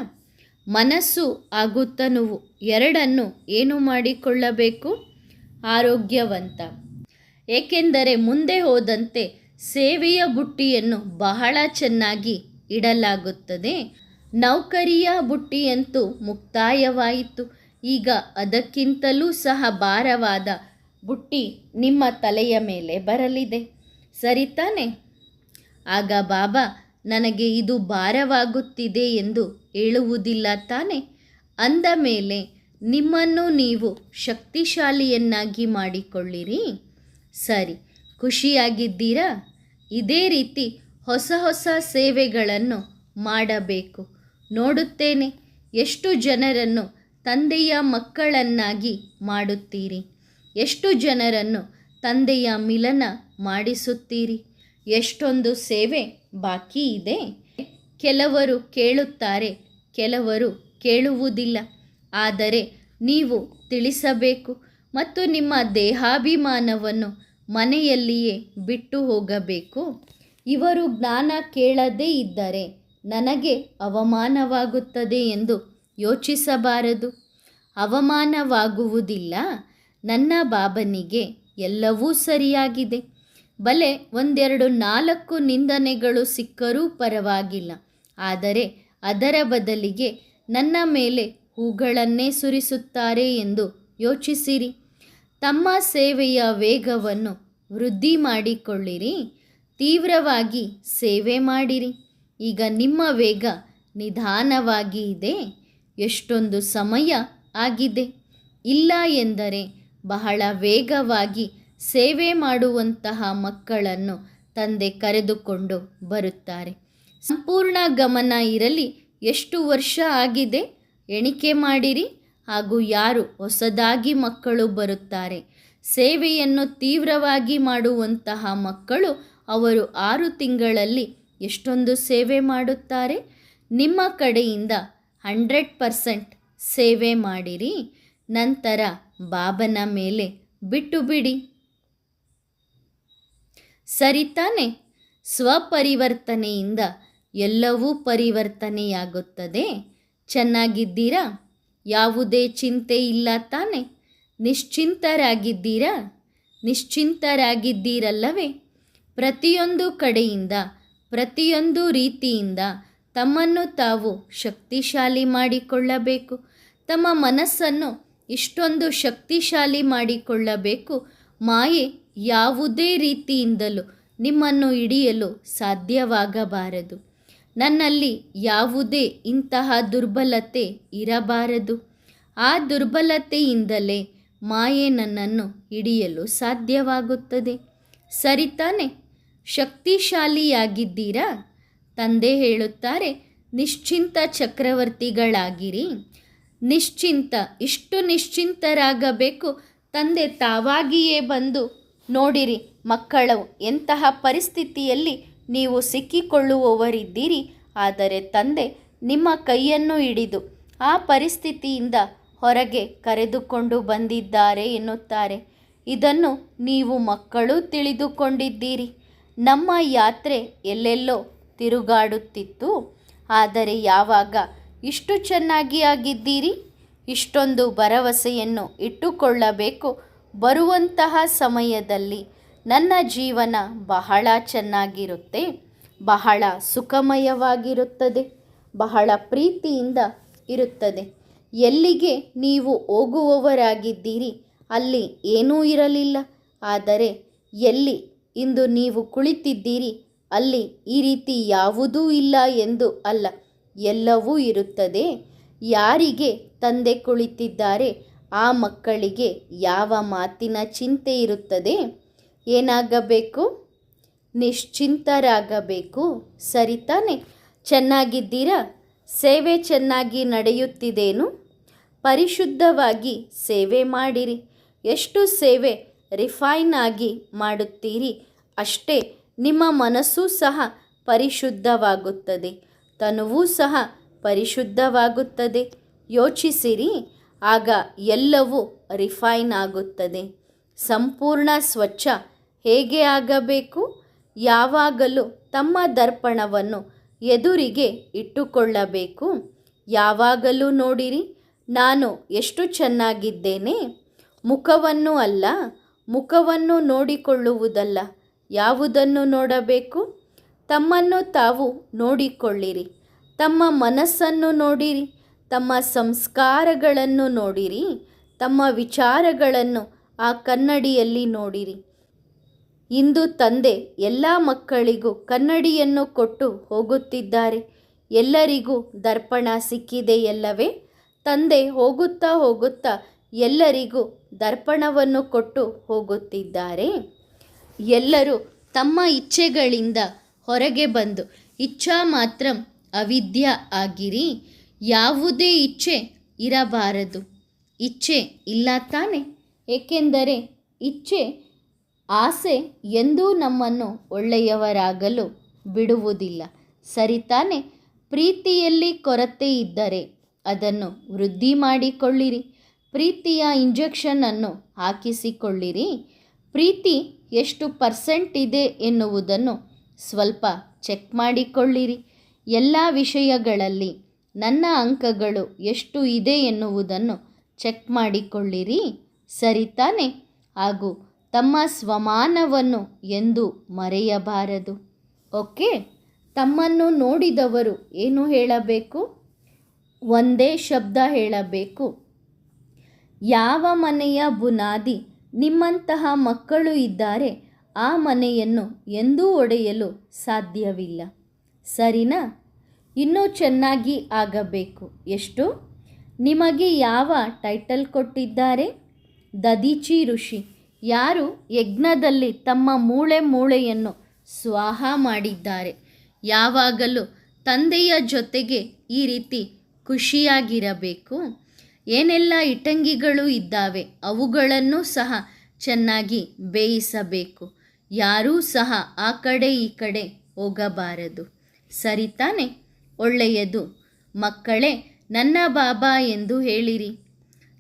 ಮನಸ್ಸು ಆಗುತ್ತ ತನುವು ಎರಡನ್ನು ಏನು ಮಾಡಿಕೊಳ್ಳಬೇಕು? ಆರೋಗ್ಯವಂತ. ಏಕೆಂದರೆ ಮುಂದೆ ಹೋದಂತೆ ಸೇವೆಯ ಬುಟ್ಟಿಯನ್ನು ಬಹಳ ಚೆನ್ನಾಗಿ ಇಡಲಾಗುತ್ತದೆ. ನೌಕರಿಯ ಬುಟ್ಟಿಯಂತೂ ಮುಕ್ತಾಯವಾಯಿತು. ಈಗ ಅದಕ್ಕಿಂತಲೂ ಸಹ ಭಾರವಾದ ಬುಟ್ಟಿ ನಿಮ್ಮ ತಲೆಯ ಮೇಲೆ ಬರಲಿದೆ. ಸರಿ ತಾನೆ? ಆಗ ಬಾಬಾ, ನನಗೆ ಇದು ಭಾರವಾಗುತ್ತಿದೆ ಎಂದು ಹೇಳುವುದಿಲ್ಲ ತಾನೆ? ಅಂದ ಮೇಲೆ, ನಿಮ್ಮನ್ನು ನೀವು ಶಕ್ತಿಶಾಲಿಯನ್ನಾಗಿ ಮಾಡಿಕೊಳ್ಳಿರಿ. ಸರಿ, ಖುಷಿಯಾಗಿದ್ದೀರಾ? ಇದೇ ರೀತಿ ಹೊಸ ಹೊಸ ಸೇವೆಗಳನ್ನು ಮಾಡಬೇಕು. ನೋಡುತ್ತೇನೆ. ಎಷ್ಟು ಜನರನ್ನು ತಂದೆಯ ಮಕ್ಕಳನ್ನಾಗಿ ಮಾಡುತ್ತೀರಿ? ಎಷ್ಟು ಜನರನ್ನು ತಂದೆಯ ಮಿಲನ ಮಾಡಿಸುತ್ತೀರಿ? ಎಷ್ಟೊಂದು ಸೇವೆ ಬಾಕಿ ಇದೆ? ಕೆಲವರು ಕೇಳುತ್ತಾರೆ, ಕೆಲವರು ಕೇಳುವುದಿಲ್ಲ. ಆದರೆ ನೀವು ತಿಳಿಸಬೇಕು ಮತ್ತು ನಿಮ್ಮ ದೇಹಾಭಿಮಾನವನ್ನು ಮನೆಯಲ್ಲಿಯೇ ಬಿಟ್ಟು ಹೋಗಬೇಕು. ಇವರು ಜ್ಞಾನ ಕೇಳದೇ ಇದ್ದರೆ ನನಗೆ ಅವಮಾನವಾಗುತ್ತದೆ ಎಂದು ಯೋಚಿಸಬಾರದು. ಅವಮಾನವಾಗುವುದಿಲ್ಲ. ನನ್ನ ಬಾಬನಿಗೆ ಎಲ್ಲವೂ ಸರಿಯಾಗಿದೆ. ಬಲೆ ಒಂದೆರಡು ನಾಲ್ಕು ನಿಂದನೆಗಳು ಸಿಕ್ಕರೂ ಪರವಾಗಿಲ್ಲ. ಆದರೆ ಅದರ ಬದಲಿಗೆ ನನ್ನ ಮೇಲೆ ಹೂಗಳನ್ನೇ ಸುರಿಸುತ್ತಾರೆ ಎಂದು ಯೋಚಿಸಿರಿ. ತಮ್ಮ ಸೇವೆಯ ವೇಗವನ್ನು ವೃದ್ಧಿ ಮಾಡಿಕೊಳ್ಳಿರಿ ತೀವ್ರವಾಗಿ ಸೇವೆ ಮಾಡಿರಿ. ಈಗ ನಿಮ್ಮ ವೇಗ ನಿಧಾನವಾಗಿ ಇದೆ. ಎಷ್ಟೊಂದು ಸಮಯ ಆಗಿದೆ. ಇಲ್ಲ ಎಂದರೆ ಬಹಳ ವೇಗವಾಗಿ ಸೇವೆ ಮಾಡುವಂತಹ ಮಕ್ಕಳನ್ನು ತಂದೆ ಕರೆದುಕೊಂಡು ಬರುತ್ತಾರೆ. ಸಂಪೂರ್ಣ ಗಮನ ಇರಲಿ, ಎಷ್ಟು ವರ್ಷ ಆಗಿದೆ ಎಣಿಕೆ ಮಾಡಿರಿ. ಹಾಗೂ ಯಾರು ಹೊಸದಾಗಿ ಮಕ್ಕಳು ಬರುತ್ತಾರೆ. ಸೇವೆಯನ್ನು ತೀವ್ರವಾಗಿ ಮಾಡುವಂತಹ ಮಕ್ಕಳು ಅವರು ಆರು ತಿಂಗಳಲ್ಲಿ ಎಷ್ಟೊಂದು ಸೇವೆ ಮಾಡುತ್ತಾರೆ? ನಿಮ್ಮ ಕಡೆಯಿಂದ ಹಂಡ್ರೆಡ್ ಪರ್ಸೆಂಟ್ ಸೇವೆ ಮಾಡಿರಿ, ನಂತರ ಬಾಬನ ಮೇಲೆ ಬಿಟ್ಟು ಬಿಡಿ. ಸರಿ ತಾನೆ, ಸ್ವಪರಿವರ್ತನೆಯಿಂದ ಎಲ್ಲವೂ ಪರಿವರ್ತನೆಯಾಗುತ್ತದೆ. ಚೆನ್ನಾಗಿದ್ದೀರಾ? ಯಾವುದೇ ಚಿಂತೆ ಇಲ್ಲ ತಾನೆ. ನಿಶ್ಚಿಂತರಾಗಿದ್ದೀರಾ? ನಿಶ್ಚಿಂತರಾಗಿದ್ದೀರಲ್ಲವೇ? ಪ್ರತಿಯೊಂದು ಕಡೆಯಿಂದ ಪ್ರತಿಯೊಂದು ರೀತಿಯಿಂದ ತಮ್ಮನ್ನು ತಾವು ಶಕ್ತಿಶಾಲಿ ಮಾಡಿಕೊಳ್ಳಬೇಕು. ತಮ್ಮ ಮನಸ್ಸನ್ನು ಇಷ್ಟೊಂದು ಶಕ್ತಿಶಾಲಿ ಮಾಡಿಕೊಳ್ಳಬೇಕು. ಮಾಯೆ ಯಾವುದೇ ರೀತಿಯಿಂದಲೂ ನಿಮ್ಮನ್ನು ಹಿಡಿಯಲು ಸಾಧ್ಯವಾಗಬಾರದು. ನನ್ನಲ್ಲಿ ಯಾವುದೇ ಇಂತಹ ದುರ್ಬಲತೆ ಇರಬಾರದು. ಆ ದುರ್ಬಲತೆಯಿಂದಲೇ ಮಾಯೆ ನನ್ನನ್ನು ಹಿಡಿಯಲು ಸಾಧ್ಯವಾಗುತ್ತದೆ. ಸರಿ ತಾನೆ? ಶಕ್ತಿಶಾಲಿಯಾಗಿದ್ದೀರಾ? ತಂದೆ ಹೇಳುತ್ತಾರೆ, ನಿಶ್ಚಿಂತ ಚಕ್ರವರ್ತಿಗಳಾಗಿರಿ. ನಿಶ್ಚಿಂತ, ಇಷ್ಟು ನಿಶ್ಚಿಂತರಾಗಬೇಕು. ತಂದೆ ತಾವಾಗಿಯೇ ಬಂದು, ನೋಡಿರಿ ಮಕ್ಕಳು ಎಂತಹ ಪರಿಸ್ಥಿತಿಯಲ್ಲಿ ನೀವು ಸಿಕ್ಕಿಕೊಳ್ಳುವವರಿದ್ದೀರಿ. ಆದರೆ ತಂದೆ, ನಿಮ್ಮ ಕೈಯನ್ನು ಹಿಡಿದು ಆ ಪರಿಸ್ಥಿತಿಯಿಂದ ಹೊರಗೆ ಕರೆದುಕೊಂಡು ಬಂದಿದ್ದಾರೆ ಎನ್ನುತ್ತಾರೆ. ಇದನ್ನು ನೀವು ಮಕ್ಕಳು ತಿಳಿದುಕೊಂಡಿದ್ದೀರಿ. ನಮ್ಮ ಯಾತ್ರೆ ಎಲ್ಲೆಲ್ಲೋ ತಿರುಗಾಡುತ್ತಿತ್ತು. ಆದರೆ ಯಾವಾಗ ಇಷ್ಟು ಚೆನ್ನಾಗಿ ಆಗಿದ್ದೀರಿ? ಇಷ್ಟೊಂದು ಭರವಸೆಯನ್ನು ಇಟ್ಟುಕೊಳ್ಳಬೇಕು ಬರುವಂತಹ ಸಮಯದಲ್ಲಿ. ನನ್ನ ಜೀವನ ಬಹಳ ಚೆನ್ನಾಗಿರುತ್ತೆ, ಬಹಳ ಸುಖಮಯವಾಗಿರುತ್ತದೆ, ಬಹಳ ಪ್ರೀತಿಯಿಂದ ಇರುತ್ತದೆ. ಎಲ್ಲಿಗೆ ನೀವು ಹೋಗುವವರಾಗಿದ್ದೀರಿ ಅಲ್ಲಿ ಏನೂ ಇರಲಿಲ್ಲ. ಆದರೆ ಎಲ್ಲಿ ಇಂದು ನೀವು ಕುಳಿತಿದ್ದೀರಿ, ಅಲ್ಲಿ ಈ ರೀತಿ ಯಾವುದೂ ಇಲ್ಲ ಎಂದು ಅಲ್ಲ, ಎಲ್ಲವೂ ಇರುತ್ತದೆ. ಯಾರಿಗೆ ತಂದೆ ಕುಳಿತಿದ್ದಾರೆ, ಆ ಮಕ್ಕಳಿಗೆ ಯಾವ ಮಾತಿನ ಚಿಂತೆ ಇರುತ್ತದೆ? ಏನಾಗಬೇಕು? ನಿಶ್ಚಿಂತರಾಗಬೇಕು, ಸರಿ ತಾನೆ? ಚೆನ್ನಾಗಿದ್ದೀರಾ? ಸೇವೆ ಚೆನ್ನಾಗಿ ನಡೆಯುತ್ತಿದೇನು? ಪರಿಶುದ್ಧವಾಗಿ ಸೇವೆ ಮಾಡಿರಿ. ಎಷ್ಟು ಸೇವೆ ರಿಫೈನ್ ಆಗಿ ಮಾಡುತ್ತೀರಿ. ಅಷ್ಟೇ, ನಿಮ್ಮ ಮನಸ್ಸು ಸಹ ಪರಿಶುದ್ಧವಾಗುತ್ತದೆ. ತನುವೂ ಸಹ ಪರಿಶುದ್ಧವಾಗುತ್ತದೆ. ಯೋಚಿಸಿರಿ, ಆಗ ಎಲ್ಲವೂ ರಿಫೈನ್ ಆಗುತ್ತದೆ. ಸಂಪೂರ್ಣ ಸ್ವಚ್ಛ ಹೇಗೆ ಆಗಬೇಕು? ಯಾವಾಗಲೂ ತಮ್ಮ ದರ್ಪಣವನ್ನು ಎದುರಿಗೆ ಇಟ್ಟುಕೊಳ್ಳಬೇಕು. ಯಾವಾಗಲೂ ನೋಡಿರಿ, ನಾನು ಎಷ್ಟು ಚೆನ್ನಾಗಿದ್ದೇನೆ. ಮುಖವನ್ನು ಅಲ್ಲ ಮುಖವನ್ನು ನೋಡಿಕೊಳ್ಳುವುದಲ್ಲ, ಯಾವುದನ್ನು ನೋಡಬೇಕು? ತಮ್ಮನ್ನು ತಾವು ನೋಡಿಕೊಳ್ಳಿರಿ. ತಮ್ಮ ಮನಸ್ಸನ್ನು ನೋಡಿರಿ. ತಮ್ಮ ಸಂಸ್ಕಾರಗಳನ್ನು ನೋಡಿರಿ. ತಮ್ಮ ವಿಚಾರಗಳನ್ನು ಆ ಕನ್ನಡಿಯಲ್ಲಿ ನೋಡಿರಿ. ಇಂದು ತಂದೆ ಎಲ್ಲ ಮಕ್ಕಳಿಗೂ ಕನ್ನಡಿಯನ್ನು ಕೊಟ್ಟು ಹೋಗುತ್ತಿದ್ದಾರೆ. ಎಲ್ಲರಿಗೂ ದರ್ಪಣ ಸಿಕ್ಕಿದೆಯಲ್ಲವೇ? ತಂದೆ ಹೋಗುತ್ತಾ ಹೋಗುತ್ತಾ ಎಲ್ಲರಿಗೂ ದರ್ಪಣವನ್ನು ಕೊಟ್ಟು ಹೋಗುತ್ತಿದ್ದಾರೆ. ಎಲ್ಲರೂ ತಮ್ಮ ಇಚ್ಛೆಗಳಿಂದ ಹೊರಗೆ ಬಂದು, ಇಚ್ಛಾ ಮಾತ್ರ ಅವಿದ್ಯ ಆಗಿರಿ. ಯಾವುದೇ ಇಚ್ಛೆ ಇರಬಾರದು. ಇಚ್ಛೆ ಇಲ್ಲ ತಾನೆ? ಏಕೆಂದರೆ ಇಚ್ಛೆ, ಆಸೆ ಎಂದೂ ನಮ್ಮನ್ನು ಒಳ್ಳೆಯವರಾಗಲು ಬಿಡುವುದಿಲ್ಲ. ಸರಿ ತಾನೆ? ಪ್ರೀತಿಯಲ್ಲಿ ಕೊರತೆ ಇದ್ದರೆ ಅದನ್ನು ವೃದ್ಧಿ ಮಾಡಿಕೊಳ್ಳಿರಿ. ಪ್ರೀತಿಯ ಇಂಜೆಕ್ಷನನ್ನು ಹಾಕಿಸಿಕೊಳ್ಳಿರಿ. ಪ್ರೀತಿ ಎಷ್ಟು ಪರ್ಸೆಂಟ್ ಇದೆ ಎನ್ನುವುದನ್ನು ಸ್ವಲ್ಪ ಚೆಕ್ ಮಾಡಿಕೊಳ್ಳಿರಿ. ಎಲ್ಲ ವಿಷಯಗಳಲ್ಲಿ ನನ್ನ ಅಂಕಗಳು ಎಷ್ಟು ಇದೆ ಎನ್ನುವುದನ್ನು ಚೆಕ್ ಮಾಡಿಕೊಳ್ಳಿರಿ. ಸರಿ ತಾನೆ? ಹಾಗೂ ತಮ್ಮ ಸ್ವಮಾನವನ್ನು ಎಂದು ಮರೆಯಬಾರದು. ಓಕೆ? ತಮ್ಮನ್ನು ನೋಡಿದವರು ಏನು ಹೇಳಬೇಕು? ಒಂದೇ ಶಬ್ದ ಹೇಳಬೇಕು. ಯಾವ ಮನೆಯ ಬುನಾದಿ ನಿಮ್ಮಂತಹ ಮಕ್ಕಳು ಇದ್ದಾರೆ, ಆ ಮನೆಯನ್ನು ಎಂದೂ ಒಡೆಯಲು ಸಾಧ್ಯವಿಲ್ಲ. ಸರಿನಾ? ಇನ್ನೂ ಚೆನ್ನಾಗಿ ಆಗಬೇಕು. ಎಷ್ಟು? ನಿಮಗೆ ಯಾವ ಟೈಟಲ್ ಕೊಟ್ಟಿದ್ದಾರೆ? ದದಿಚಿ ಋಷಿ. ಯಾರು ಯಜ್ಞದಲ್ಲಿ ತಮ್ಮ ಮೂಳೆ ಮೂಳೆಯನ್ನು ಸ್ವಾಹ ಮಾಡಿದ್ದಾರೆ. ಯಾವಾಗಲೂ ತಂದೆಯ ಜೊತೆಗೆ ಈ ರೀತಿ ಖುಷಿಯಾಗಿರಬೇಕು. ಏನೆಲ್ಲ ಇಟಂಗಿಗಳು ಇದ್ದಾವೆ ಅವುಗಳನ್ನು ಸಹ ಚೆನ್ನಾಗಿ ಬೇಯಿಸಬೇಕು. ಯಾರೂ ಸಹ ಆ ಕಡೆ ಈ ಕಡೆ ಹೋಗಬಾರದು. ಸರಿ ತಾನೆ? ಒಳ್ಳೆಯದು. ಮಕ್ಕಳೇ, ನನ್ನ ಬಾಬಾ ಎಂದು ಹೇಳಿರಿ.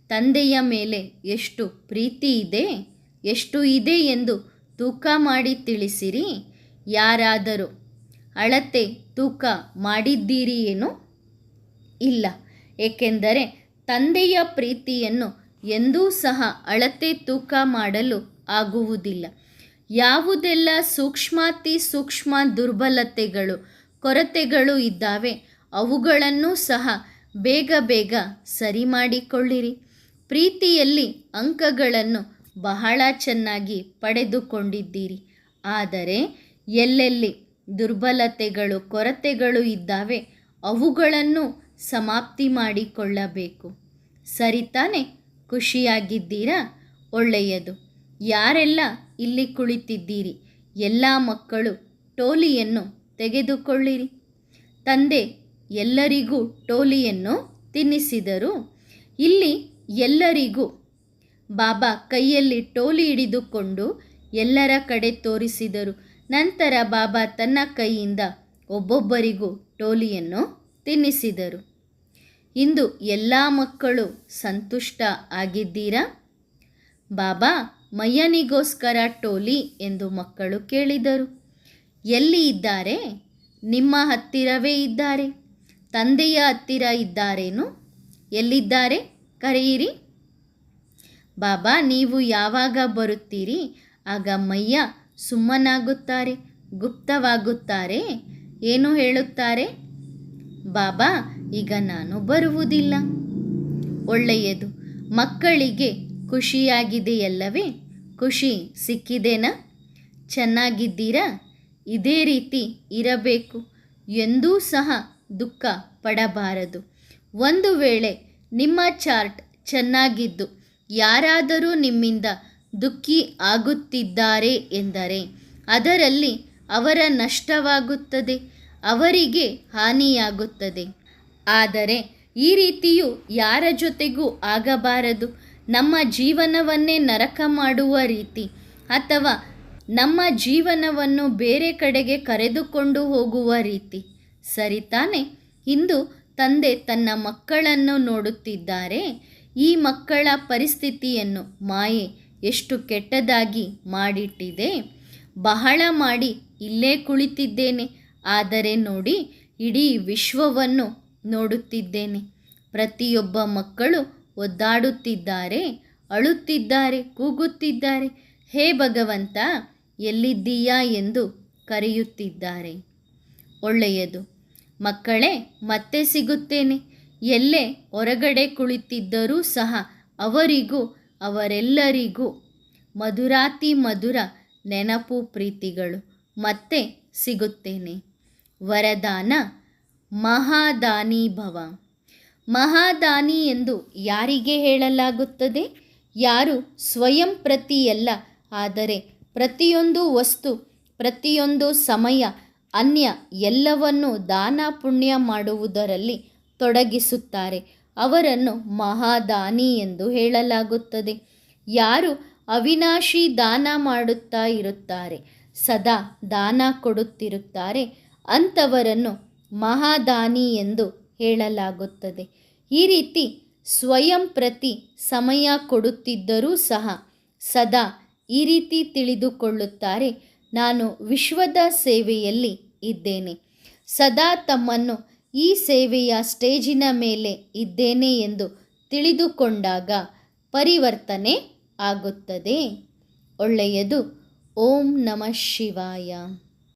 ತಂದೆಯ ಮೇಲೆ ಎಷ್ಟು ಪ್ರೀತಿ ಇದೆ, ಎಷ್ಟು ಇದೆ ಎಂದು ತೂಕ ಮಾಡಿ ತಿಳಿಸಿರಿ. ಯಾರಾದರೂ ಅಳತೆ ತೂಕ ಮಾಡಿದ್ದೀರಿ ಏನು ಇಲ್ಲ. ಏಕೆಂದರೆ ತಂದೆಯ ಪ್ರೀತಿಯನ್ನು ಎಂದೂ ಸಹ ಅಳತೆ ತೂಕ ಮಾಡಲು ಆಗುವುದಿಲ್ಲ. ಯಾವುದೆಲ್ಲ ಸೂಕ್ಷ್ಮಾತಿ ಸೂಕ್ಷ್ಮ ದುರ್ಬಲತೆಗಳು, ಕೊರತೆಗಳು ಇದ್ದಾವೆ, ಅವುಗಳನ್ನು ಸಹ ಬೇಗ ಬೇಗ ಸರಿ ಮಾಡಿಕೊಳ್ಳಿರಿ. ಪ್ರೀತಿಯಲ್ಲಿ ಅಂಕಗಳನ್ನು ಬಹಳ ಚೆನ್ನಾಗಿ ಪಡೆದುಕೊಂಡಿದ್ದೀರಿ. ಆದರೆ ಎಲ್ಲೆಲ್ಲಿ ದುರ್ಬಲತೆಗಳು, ಕೊರತೆಗಳು ಇದ್ದಾವೆ, ಅವುಗಳನ್ನು ಸಮಾಪ್ತಿ ಮಾಡಿಕೊಳ್ಳಬೇಕು. ಸರಿ ತಾನೆ ಖುಷಿಯಾಗಿದ್ದೀರಾ? ಒಳ್ಳೆಯದು. ಯಾರೆಲ್ಲ ಇಲ್ಲಿ ಕುಳಿತಿದ್ದೀರಿ? ಎಲ್ಲ ಮಕ್ಕಳು ಟೋಲಿಯನ್ನು ತೆಗೆದುಕೊಳ್ಳಿರಿ. ತಂದೆ, ಎಲ್ಲರಿಗೂ ಟೋಲಿಯನ್ನು ತಿನ್ನಿಸಿದರು. ಇಲ್ಲಿ ಎಲ್ಲರಿಗೂ ಬಾಬಾ ಕೈಯಲ್ಲಿ ಟೋಲಿ ಹಿಡಿದುಕೊಂಡು ಎಲ್ಲರ ಕಡೆ ತೋರಿಸಿದರು. ನಂತರ ಬಾಬಾ ತನ್ನ ಕೈಯಿಂದ ಒಬ್ಬೊಬ್ಬರಿಗೂ ಟೋಲಿಯನ್ನು ತಿನ್ನಿಸಿದರು. ಇಂದು ಎಲ್ಲ ಮಕ್ಕಳು ಸಂತುಷ್ಟ ಆಗಿದ್ದೀರಾ? ಬಾಬಾ ಮಯ್ಯನಿಗೋಸ್ಕರ ಟೋಲಿ ಎಂದು ಮಕ್ಕಳು ಕೇಳಿದರು. ಎಲ್ಲಿ ಇದ್ದಾರೆ? ನಿಮ್ಮ ಹತ್ತಿರವೇ ಇದ್ದಾರೆ. ತಂದೆಯ ಹತ್ತಿರ ಇದ್ದಾರೇನು? ಎಲ್ಲಿದ್ದಾರೆ? ಕರೆಯಿರಿ. ಬಾಬಾ, ನೀವು ಯಾವಾಗ ಬರುತ್ತೀರಿ? ಆಗ ಮಯ್ಯ ಸುಮ್ಮನಾಗುತ್ತಾರೆ, ಗುಪ್ತವಾಗುತ್ತಾರೆ, ಏನು ಹೇಳುತ್ತಾರೆ? ಬಾಬಾ, ಈಗ ನಾನು ಬರುವುದಿಲ್ಲ. ಒಳ್ಳೆಯದು. ಮಕ್ಕಳಿಗೆ ಖುಷಿಯಾಗಿದೆಯಲ್ಲವೇ? ಖುಷಿ ಸಿಕ್ಕಿದೆನಾ? ಚೆನ್ನಾಗಿದ್ದೀರಾ? ಇದೇ ರೀತಿ ಇರಬೇಕು. ಎಂದೂ ಸಹ ದುಃಖ ಪಡಬಾರದು. ಒಂದು ವೇಳೆ ನಿಮ್ಮ ಚಾರ್ಟ್ ಚೆನ್ನಾಗಿದ್ದು, ಯಾರಾದರೂ ನಿಮ್ಮಿಂದ ದುಃಖಿ ಆಗುತ್ತಿದ್ದಾರೆ ಎಂದರೆ, ಅದರಲ್ಲಿ ಅವರ ನಷ್ಟವಾಗುತ್ತದೆ. ಅವರಿಗೆ ಹಾನಿಯಾಗುತ್ತದೆ. ಆದರೆ ಈ ರೀತಿಯು ಯಾರ ಜೊತೆಗೂ ಆಗಬಾರದು. ನಮ್ಮ ಜೀವನವನ್ನೇ ನರಕ ಮಾಡುವ ರೀತಿ ಅಥವಾ ನಮ್ಮ ಜೀವನವನ್ನು ಬೇರೆ ಕಡೆಗೆ ಕರೆದುಕೊಂಡು ಹೋಗುವ ರೀತಿ. ಸರಿ ತಾನೆ? ಇಂದು ತಂದೆ ತನ್ನ ಮಕ್ಕಳನ್ನು ನೋಡುತ್ತಿದ್ದಾರೆ. ಈ ಮಕ್ಕಳ ಪರಿಸ್ಥಿತಿಯನ್ನು ಮಾಯೆ ಎಷ್ಟು ಕೆಟ್ಟದಾಗಿ ಮಾಡಿಟ್ಟಿದೆ. ಬಹಳ ಮಾಡಿ ಇಲ್ಲೇ ಕುಳಿತಿದ್ದೇನೆ. ಆದರೆ ನೋಡಿ, ಇಡೀ ವಿಶ್ವವನ್ನು ನೋಡುತ್ತಿದ್ದೇನೆ. ಪ್ರತಿಯೊಬ್ಬ ಮಕ್ಕಳು ಒದ್ದಾಡುತ್ತಿದ್ದಾರೆ, ಅಳುತ್ತಿದ್ದಾರೆ, ಕೂಗುತ್ತಿದ್ದಾರೆ. ಹೇ ಭಗವಂತ, ಎಲ್ಲಿದ್ದೀಯಾ ಎಂದು ಕರೆಯುತ್ತಿದ್ದಾರೆ. ಒಳ್ಳೆಯದು. ಮಕ್ಕಳೇ, ಮತ್ತೆ ಸಿಗುತ್ತೇನೆ. ಎಲ್ಲೇ ಹೊರಗಡೆ ಕುಳಿತಿದ್ದರೂ ಸಹ ಅವರಿಗೂ, ಅವರೆಲ್ಲರಿಗೂ ಮಧುರಾತಿ ಮಧುರ ನೆನಪು ಪ್ರೀತಿಗಳು. ಮತ್ತೆ ಸಿಗುತ್ತೇನೆ. ವರದಾನ ಮಹಾದಾನಿ ಭವ. ಮಹಾದಾನಿ ಎಂದು ಯಾರಿಗೆ ಹೇಳಲಾಗುತ್ತದೆ? ಯಾರು ಸ್ವಯಂ ಪ್ರತಿಯಲ್ಲ, ಆದರೆ ಪ್ರತಿಯೊಂದು ವಸ್ತು, ಪ್ರತಿಯೊಂದು ಸಮಯ, ಅನ್ಯ ಎಲ್ಲವನ್ನು ದಾನ ಪುಣ್ಯ ಮಾಡುವುದರಲ್ಲಿ ತೊಡಗಿಸುತ್ತಾರೆ. ಅವರನ್ನು ಮಹಾದಾನಿ ಎಂದು ಹೇಳಲಾಗುತ್ತದೆ. ಯಾರು ಅವಿನಾಶಿ ದಾನ ಮಾಡುತ್ತಾ ಇರುತ್ತಾರೆ, ಸದಾ ದಾನ ಕೊಡುತ್ತಿರುತ್ತಾರೆ. ಅಂಥವರನ್ನು ಮಹಾದಾನಿ ಎಂದು ಹೇಳಲಾಗುತ್ತದೆ. ಈ ರೀತಿ ಸ್ವಯಂ ಪ್ರತಿ ಸಮಯ ಕೊಡುತ್ತಿದ್ದರೂ ಸಹ ಸದಾ ಈ ರೀತಿ ತಿಳಿದುಕೊಳ್ಳುತ್ತಾರೆ. ನಾನು ವಿಶ್ವದ ಸೇವೆಯಲ್ಲಿ ಇದ್ದೇನೆ. ಸದಾ ತಮ್ಮನ್ನು ಈ ಸೇವೆಯ ಸ್ಟೇಜಿನ ಮೇಲೆ ಇದ್ದೇನೆ ಎಂದು ತಿಳಿದುಕೊಂಡಾಗ ಪರಿವರ್ತನೆ ಆಗುತ್ತದೆ. ಒಳ್ಳೆಯದು. ಓಂ ನಮಃ ಶಿವಾಯ.